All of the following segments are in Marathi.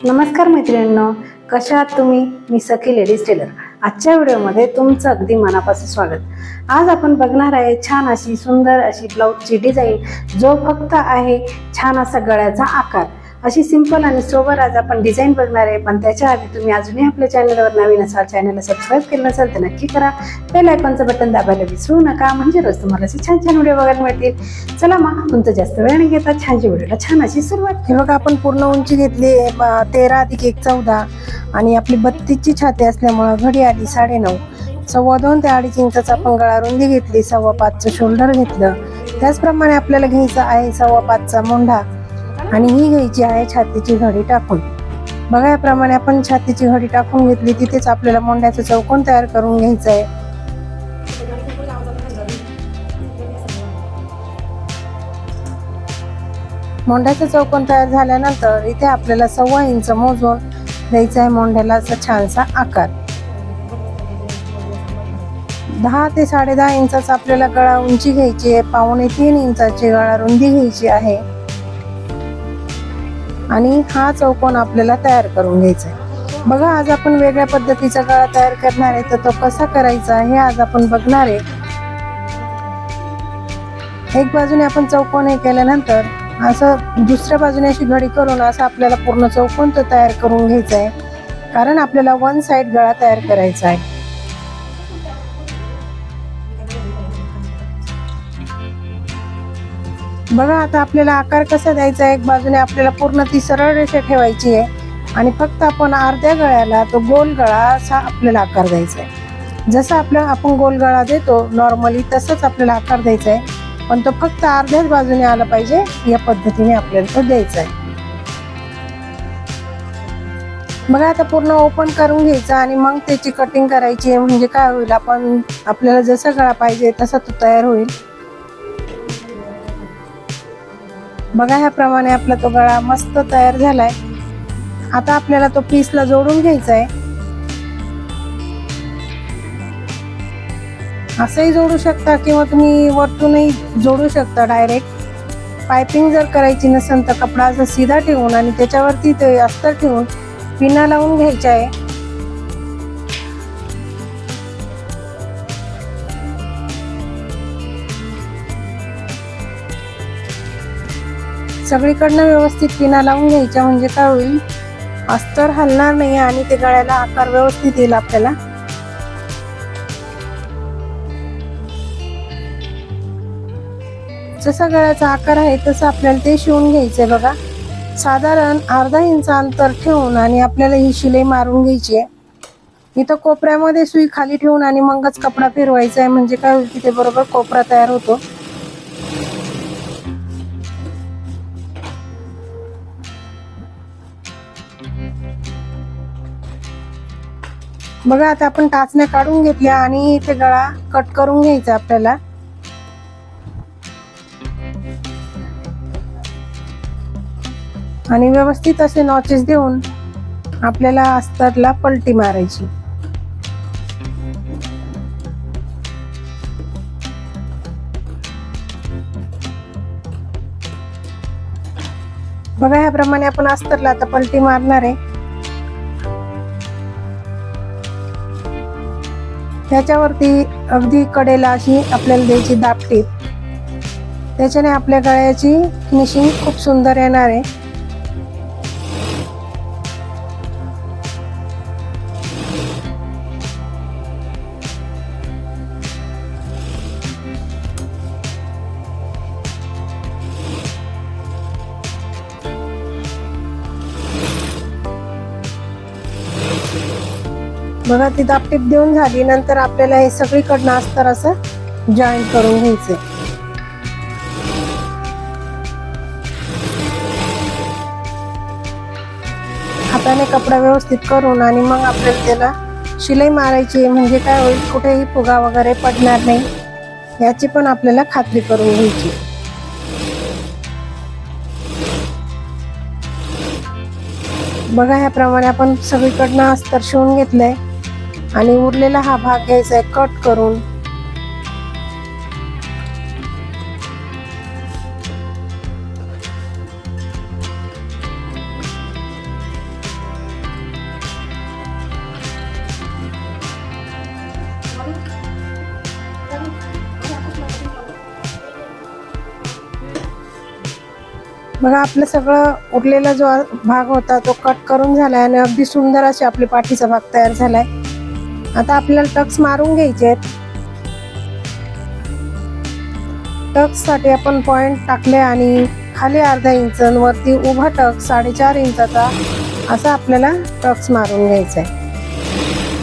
नमस्कार मैत्रिणींनो कशा आहात तुम्ही? मी सखी लेडीज टेलर. आजच्या व्हिडिओमध्ये तुमचं अगदी मनापासून स्वागत. आज आपण बघणार आहे छान अशी सुंदर अशी ब्लाऊजची डिझाईन जो फक्त आहे छान असा गळ्याचा आकार. अशी सिंपल आणि सोबर आज आपण डिझाईन बघणार आहे. पण त्याच्या आधी तुम्ही अजूनही आपल्या चॅनलवर नवीन असाल चॅनलला सबस्क्राईब केलं नसेल तर नक्की करा. बेल आयकॉनचं बटन दाबायला विसरू नका. म्हणजे रोज तुम्हाला असे छान छान व्हिडिओ बघायला मिळतील. चला मग तुमचं जास्त वेळ नाही घेता छानची व्हिडिओला छान अशी सुरुवात हे बघा आपण पूर्ण उंची घेतली. तेरा अधिक एक चौदा. आणि आपली बत्तीसची छाती असल्यामुळं घडी आली साडेनऊ. सव्वा दोन ते अडीच इंचाचा आपण गळा रुंदी घेतली. सव्वा पाचचं शोल्डर घेतलं. त्याचप्रमाणे आपल्याला घ्यायचं आहे सव्वा पाचचा मोंढा आणि ही घ्यायची आहे छातीची घडी टाकून. बघा याप्रमाणे आपण छातीची घडी टाकून घेतली तिथेच आपल्याला मोंढ्याचं चौकोन तयार करून घ्यायचं आहे. मोंढ्याचं चौकोन तयार झाल्यानंतर इथे आपल्याला सव्वा इंच मोजून द्यायचा आहे मोंढ्याला असा छानसा आकार. दहा ते साडे इंचाचा आपल्याला गळा उंची घ्यायची आहे पावणे तीन इंचाची गळा रुंदी घ्यायची आहे. आणि हा चौकोन आपल्याला तयार करून घ्यायचा आहे. बघा आज आपण वेगळ्या पद्धतीचा गळा तयार करणार आहे. तर तो कसा करायचा हे आज आपण बघणार आहे. एक बाजूने आपण चौकोन हे केल्यानंतर असं दुसऱ्या बाजूने अशी घडी करून असं आपल्याला पूर्ण चौकोन तो तयार करून घ्यायचा आहे. कारण आपल्याला वन साईड गळा तयार करायचा आहे. बघा आता आपल्याला आकार कसा द्यायचा आहे? एक बाजूने आपल्याला पूर्ण ती सरळ रेषा ठेवायची आहे. आणि फक्त आपण अर्ध्या गळ्याला तो गोल गळा असा आपल्याला आकार द्यायचा आहे. जसं आपलं आपण गोल गळा देतो नॉर्मली तसंच आपल्याला आकार द्यायचा आहे. पण तो फक्त अर्ध्याच बाजूने आला पाहिजे या पद्धतीने आपल्याला तो द्यायचा आहे. बघा आता पूर्ण ओपन करून घ्यायचं आणि मग त्याची कटिंग करायची आहे. म्हणजे काय होईल आपण आपल्याला जसा गळा पाहिजे तसा तो तयार होईल. बघा ह्याप्रमाणे आपला तो गळा मस्त तयार झालाय. आता आपल्याला तो पीसला जोडून घ्यायचा आहे असंही जोडू शकता किंवा तुम्ही वरतूनही जोडू शकता डायरेक्ट पायपिंग जर करायची नसेल तर कपडा असा सीधा ठेवून आणि त्याच्यावरती ते अस्तर ठेवून पिना लावून घ्यायचा आहे. सगळीकडनं व्यवस्थित पिना लावून घ्यायच्या म्हणजे काय होईल? अस्तर हलणार नाही आणि ते गळ्याला आकार व्यवस्थित येईल आपल्याला. जसा गळ्याचा आकार आहे तसं आपल्याला ते शिवून घ्यायचंय बघा. साधारण अर्धा इंच अंतर ठेवून आणि आपल्याला ही शिलाई मारून घ्यायची आहे. इथं कोपऱ्यामध्ये सुई खाली ठेवून आणि मगच कपडा फिरवायचा आहे. म्हणजे काय होईल तिथे बरोबर कोपरा तयार होतो. बघा आता आपण टाचण्या काढून घेतल्या आणि इथे गळा कट करून घ्यायचा आपल्याला. आणि व्यवस्थित असे नॉचेस देऊन आपल्याला अस्तरला पलटी मारायची. बघा ह्याप्रमाणे आपण अस्तरला आता पलटी मारणार आहे. त्याच्यावरती अगदी कडेला अशी आपल्याला द्यायची दापटीप त्याच्याने आपल्या गळ्याची फिनिशिंग खूप सुंदर येणार आहे. बघा ती दापटीप देऊन झाली. नंतर आपल्याला हे सगळीकडनं अस्तर असं जॉईंट करून घ्यायचंय. हाताने कपडा व्यवस्थित करून आणि मग आपल्याला त्याला शिलाई मारायची म्हणजे काय होईल कुठेही फुगा वगैरे पडणार नाही. याची पण आपल्याला खात्री करून घ्यायची. बघा ह्याप्रमाणे आपण सगळीकडनं अस्तर शिवून घेतलंय. आणि उरलेला हा भाग घ्यायचा आहे कट करून. बघा आपलं सगळं उरलेला जो भाग होता तो कट करून झालाय आणि अगदी सुंदर अशी आपली पाठीचा भाग तयार झालाय. आता आपल्याला टक्स मारून घ्यायचे आहेत. टक्ससाठी आपण पॉइंट टाकले आणि खाली अर्धा इंच वरती उभा टक्स साडेचार इंचाचा असा आपल्याला टक्स मारून घ्यायचा आहे.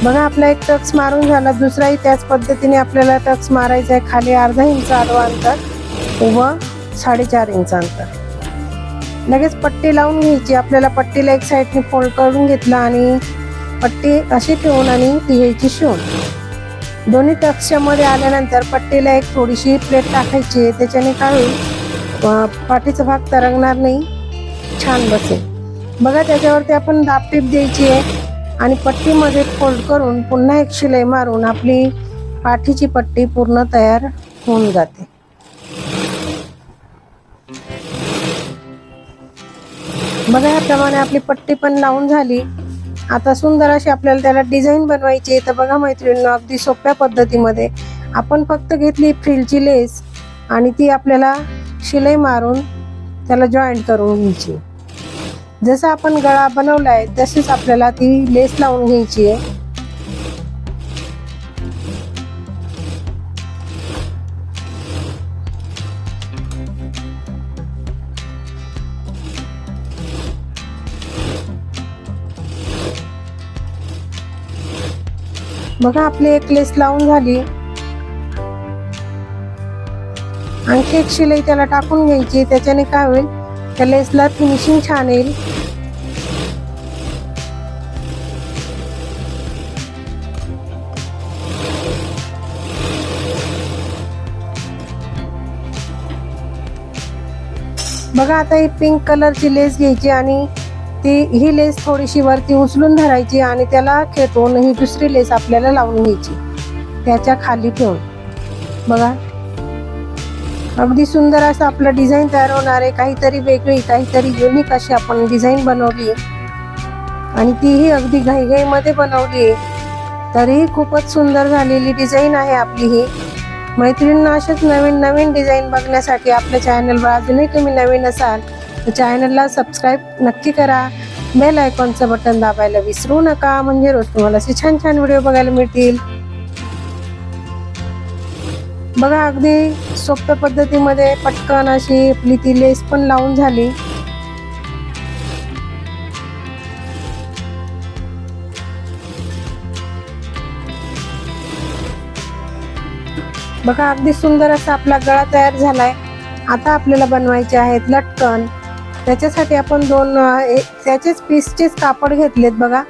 बघा आपला एक टक्स मारून झाला दुसराही त्याच पद्धतीने आपल्याला टक्स मारायचा आहे. खाली अर्धा इंच आडवा अंतर उभं साडेचार इंच अंतर. लगेच पट्टी लावून घ्यायची. आपल्याला पट्टीला एक साईडने फोल्ड करून घेतला आणि पट्टी अशी ठेवून आणि ती घ्यायची शिवून. दोन्ही टक्सच्यामध्ये आल्यानंतर पट्टीला एक थोडीशी प्लेट टाकायची. त्याच्याने काय होईल? पाठीचा भाग तरंगणार नाही. छान बसेल. बघा त्याच्यावरती आपण दाबटीप द्यायची आहे. आणि पट्टीमध्ये फोल्ड करून पुन्हा एक शिलाई मारून आपली पाठीची पट्टी पूर्ण तयार होऊन जाते. बघा याप्रमाणे आपली पट्टी पण लावून झाली. आता सुंदर अशी आपल्याला त्याला डिझाईन बनवायची आहे. तर बघा मैत्रिणींनो अगदी सोप्या पद्धतीमध्ये आपण फक्त घेतली फ्रिलची लेस आणि ती आपल्याला शिलाई मारून त्याला जॉईंट करून घ्यायची जसं आपण गळा बनवला आहे तशीच आपल्याला ती लेस लावून घ्यायची आहे. बघा आपली एक लेस लावून झाली. आणखी एक शिलाई त्याला टाकून घ्यायची. त्याच्याने काय होईल? त्या लेसला फिनिशिंग छान येईल. बघा आता ही पिंक कलरची लेस घ्यायची आणि ती ही लेस थोडीशी वरती उचलून धरायची आणि त्याला खेटून ही दुसरी लेस आपल्याला लावून घ्यायची. त्याच्याखाली ठेवून. बघा. अगदी सुंदर असं आपलं डिझाईन तयार होणार आहे. काहीतरी वेगळी काहीतरी युनिक अशी आपण डिझाईन बनवली आणि तीही अगदी घाईघाईमध्ये बनवली आहे. तरीही खूपच सुंदर झालेली डिझाईन आहे आपली ही. मैत्रिणींना अशाच नवीन नवीन डिझाईन बघण्यासाठी आपल्या चॅनलवर अजूनही तुम्ही नवीन असाल चॅनलला सबस्क्राईब नक्की करा. बेल आयकॉनचं बटन दाबायला विसरू नका. म्हणजे रोज तुम्हाला असे छान छान व्हिडिओ बघायला मिळतील. बघा अगदी सोप्या पद्धतीमध्ये पटकन अशी आपली ती लेस पण लावून झाली. बघा अगदी सुंदर असा आपला गळा तयार झालाय. आता आपल्याला बनवायचे आहेत लटकन. त्याच्यासाठी आपण दोन ए- त्याचेच पीसचेच कापड घेतलेत बघा.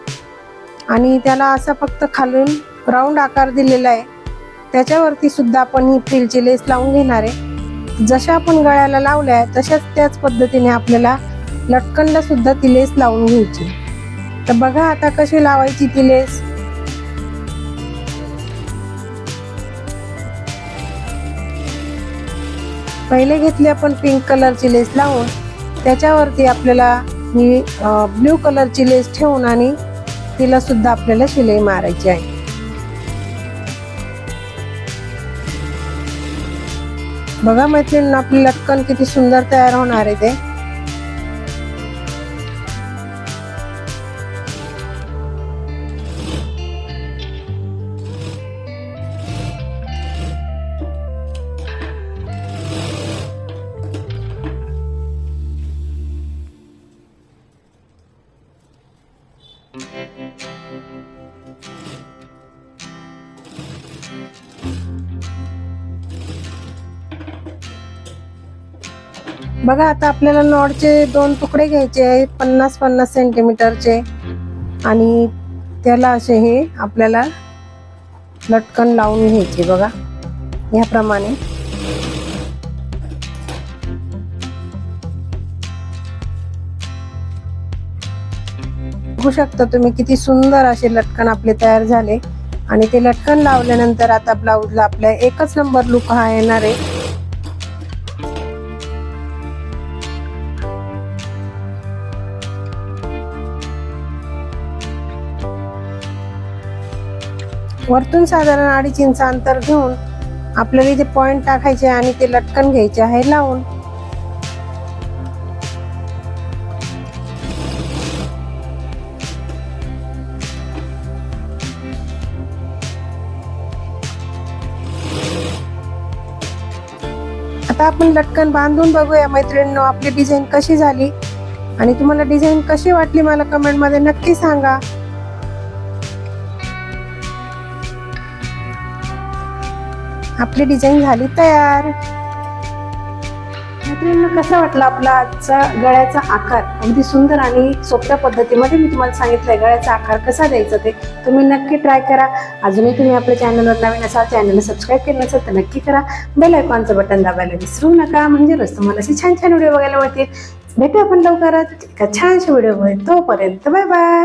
आणि त्याला असा फक्त खालून राऊंड आकार दिलेला आहे. त्याच्यावरती सुद्धा आपण ही फ्रिलची लेस लावून घेणार आहे. जशा आपण गळ्याला लावल्या आहे तशाच त्याच पद्धतीने आपल्याला लटकनला सुद्धा ती लेस लावून घ्यायची. तर बघा आता कशी लावायची ती लेस पहिले घेतली आपण पिंक कलरची लेस लावून. त्याच्यावरती आपल्याला ही ब्ल्यू कलरची लेस ठेवून आणि तिला सुद्धा आपल्याला शिलाई मारायची आहे. बघा मैत्रिणींना आपली लटकन किती सुंदर तयार होणार आहे ते. बघा आता आपल्याला नॉडचे दोन तुकडे घ्यायचे आहेत पन्नास पन्नास सेंटीमीटरचे. आणि त्याला असे हे आपल्याला लटकन लावून घ्यायचे बघा ह्याप्रमाणे. बघू शकता तुम्ही किती सुंदर असे लटकन आपले तयार झाले. आणि ते लटकन लावल्यानंतर आता ब्लाऊजला आपल्या एकच नंबर लुक हा येणार आहे. वरतून साधारण अडीच इंच अंतर घेऊन आपल्याला इथे पॉइंट टाकायचे आणि ते लटकन घ्यायचे आहे लावून. आता आपण लटकन बांधून बघूया मैत्रिणींनो आपली डिझाईन कशी झाली आणि तुम्हाला डिझाईन कशी वाटली मला कमेंटमध्ये नक्की सांगा. आपली डिझाईन झाली तयार. मैत्रिणींना कसा वाटला आपला आजचा गळ्याचा आकार? अगदी सुंदर आणि सोप्या पद्धतीमध्ये मी तुम्हाला सांगितलंय गळ्याचा आकार कसा द्यायचा ते तुम्ही नक्की ट्राय करा. अजूनही तुम्ही आपल्या चॅनलवर नवीन असाल चॅनलला सबस्क्राईब केलं नसेल तर नक्की करा. बेल आयकॉनचं बटन दाबायला विसरू नका. म्हणजे रोज तुम्हाला असे छान छान व्हिडिओ बघायला मिळतील. भेटू आपण लवकरच एका छानशा व्हिडिओमध्ये तोपर्यंत बाय बाय